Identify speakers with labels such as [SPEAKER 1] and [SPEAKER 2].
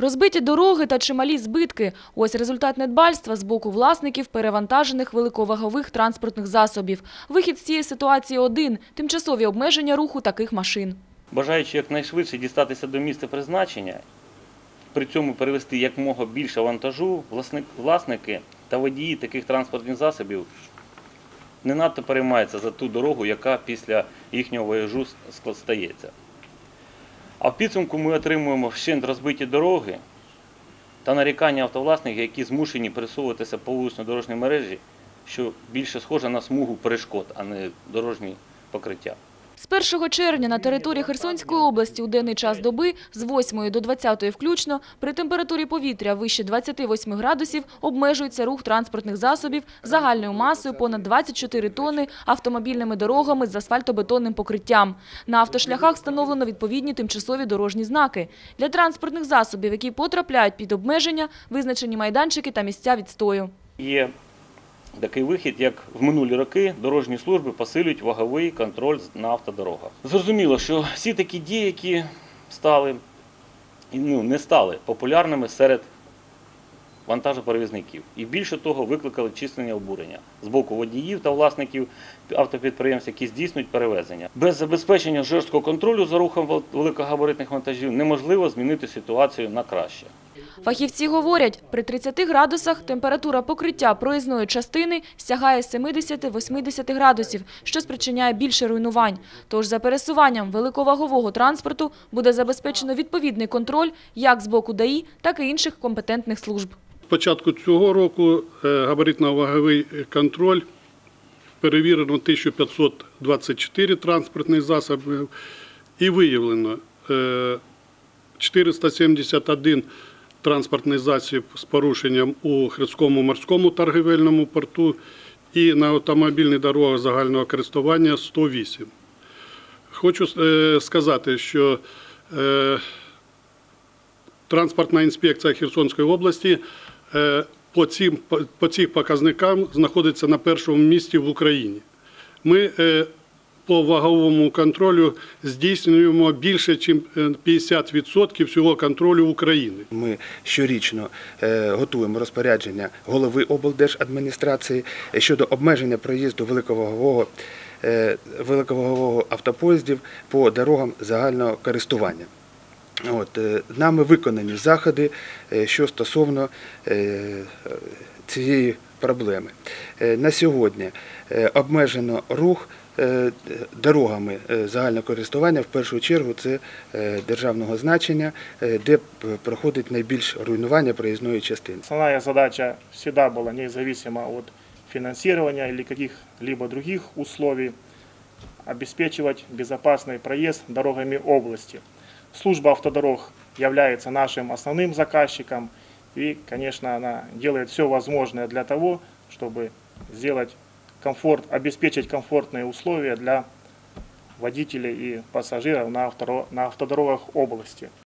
[SPEAKER 1] Розбиті дороги та чималі збитки – ось результат недбальства з боку власників перевантажених великовагових транспортних засобів. Вихід з цієї ситуації один – тимчасові обмеження руху таких машин.
[SPEAKER 2] Бажаючи якнайшвидше дістатися до місця призначення, при цьому перевести якмога більше вантажу, власники та водії таких транспортних засобів не надто переймаються за ту дорогу, яка після їхнього вояжу стається. А в підсумку ми отримуємо вщент розбиті дороги та нарікання автовласників, які змушені пересовуватися по вулично-дорожній мережі, що більше схоже на смугу перешкод, а не дорожні покриття.
[SPEAKER 1] З 1 червня на території Херсонської області у денний час доби з 8 до 20 включно при температурі повітря вище 28 градусів обмежується рух транспортних засобів загальною масою понад 24 тонни автомобільними дорогами з асфальтобетонним покриттям. На автошляхах встановлено відповідні тимчасові дорожні знаки. Для транспортних засобів, які потрапляють під обмеження, визначені майданчики та місця відстою.
[SPEAKER 2] Є такий вихід, як в минулі роки дорожні служби посилюють ваговий контроль на автодорогах. Зрозуміло, що всі такі дії, які стали, ну, не стали популярними серед вантажоперевізників. І більше того, викликали численне обурення з боку водіїв та власників автопідприємств, які здійснюють перевезення. Без забезпечення жорсткого контролю за рухом вел- великогабаритних вантажів неможливо змінити ситуацію на краще.
[SPEAKER 1] Фахівці говорять, при 30 градусах температура покриття проїзної частини сягає 70-80 градусів, що спричиняє більше руйнувань. Тож за пересуванням великовагового транспорту буде забезпечено відповідний контроль як з боку ДАІ, так і інших компетентних служб.
[SPEAKER 3] Початку цього року е, габаритно-ваговий контроль перевірено 1524 транспортних засобів і виявлено е, 471 транспортний засіб з порушенням у Херському морському торгівельному порту і на автомобільних дорогах загального користування 108. Хочу е, сказати, що е, транспортна інспекція Херсонської області е, по цим по- цих показникам знаходиться на першому місці в Україні. Ми по ваговому контролю здійснюємо більше, ніж 50% всього контролю України.
[SPEAKER 4] Ми щорічно е, готуємо розпорядження голови облдержадміністрації щодо обмеження проїзду великовагового, е, великовагового автопоїздів по дорогам загального користування. От, е, нами виконані заходи, е, що стосовно е, цієї проблеми. Е, На сьогодні е, обмежено рух е, дорогами е, загального користування, в першу чергу це е, державного значення, е, де п- проходить найбільш руйнування проїзної частини.
[SPEAKER 5] Основная задача всегда была независимо от финансирования или каких-либо других условий обеспечивать безопасный проезд дорогами области. Служба автодорог является нашим основным заказчиком и, конечно, она делает все возможное для того, чтобы сделать комфорт, обеспечить комфортные условия для водителей и пассажиров на, авторо- на автодорогах области.